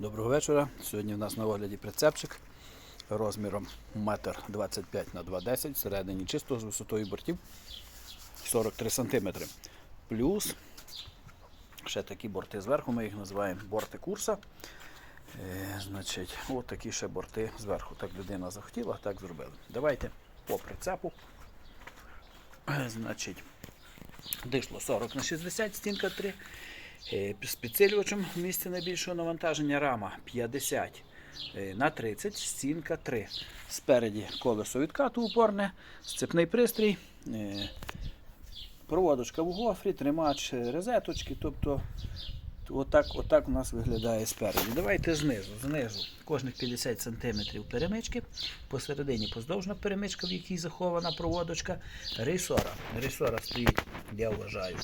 Доброго вечора. Сьогодні в нас на огляді прицепчик розміром 1,25 на 2,10 всередині чисто з висотою бортів 43 см. Плюс ще такі борти зверху, ми їх називаємо борти курса. Е, значить, от такі ще борти зверху. Так людина захотіла, так зробили. Давайте по прицепу. Е, Значить, дишло 40 на 60, стінка 3. Е, З підсилювачем в місці найбільшого навантаження рама 50 е, на 30, стінка 3. Спереді колесо відкату упорне, сцепний пристрій, е, проводочка в гофрі, тримач розеточки. Тобто отак, отак у нас виглядає спереді. Давайте знизу. Знизу кожних 50 см перемички, посередині поздовжна перемичка, в якій захована проводочка. Рейсора. Рейсора стоїть, я вважаю,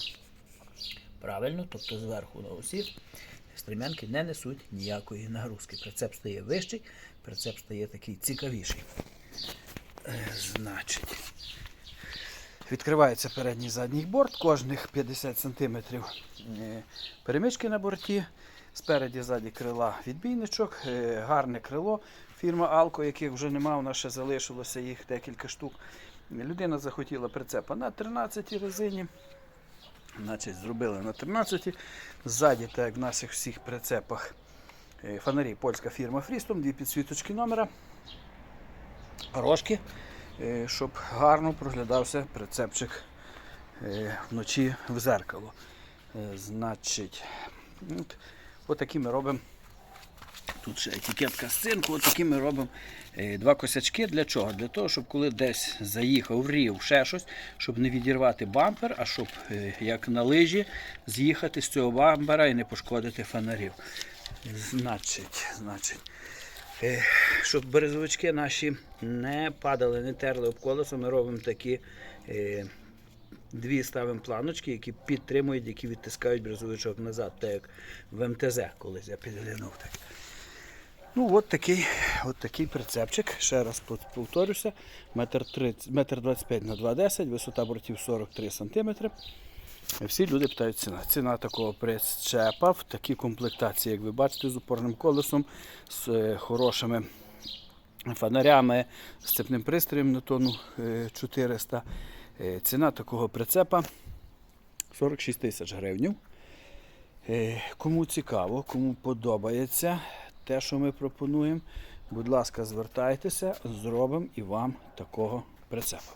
правильно, тобто зверху на осі стремянки не несуть ніякої нагрузки. Прицеп стає вищий, прицеп стає такий цікавіший. Е, Значить, відкривається передній задній борт, кожних 50 см перемички на борті. Спереді ззаді крила відбійничок, е, гарне крило. Фірма Алко, яких вже нема, у нас ще залишилося їх декілька штук. Людина захотіла прицепа на 13 резині. Значить, зробили на 13. Ззаді, так як в наших всіх прицепах, е, фонарі польська фірма Фрістом, дві підсвіточки номера, рожки, е, щоб гарно проглядався прицепчик е, вночі в зеркало. Значить, от, отакі ми робимо. Тут ще етикетка з цинку, отакі ми робимо е, два косячки. Для чого? Для того, щоб коли десь заїхав, врів, ще щось, щоб не відірвати бампер, а щоб е, як на лижі з'їхати з цього бампера і не пошкодити фонарів. Значить, значить, е, щоб березовички наші не падали, не терли об колесо, ми робимо такі. Дві ставимо планочки, які підтримують, які відтискають брезовичок назад, так як в МТЗ, колись я підглянув так. Ну, от такий, от такий прицепчик. Ще раз пов- повторюся. Метр 30 метр 25 на 2,10, висота бортів 43 см. Всі люди питають ціна. Ціна такого прицепа в такій комплектації, як ви бачите, з упорним колесом, з е, хорошими фонарями, з цепним пристроєм на тонну е, 400. Е, Ціна такого прицепа 46 тисяч гривень. Кому цікаво, кому подобається те, що ми пропонуємо, будь ласка, звертайтеся, зробимо і вам такого прицепа.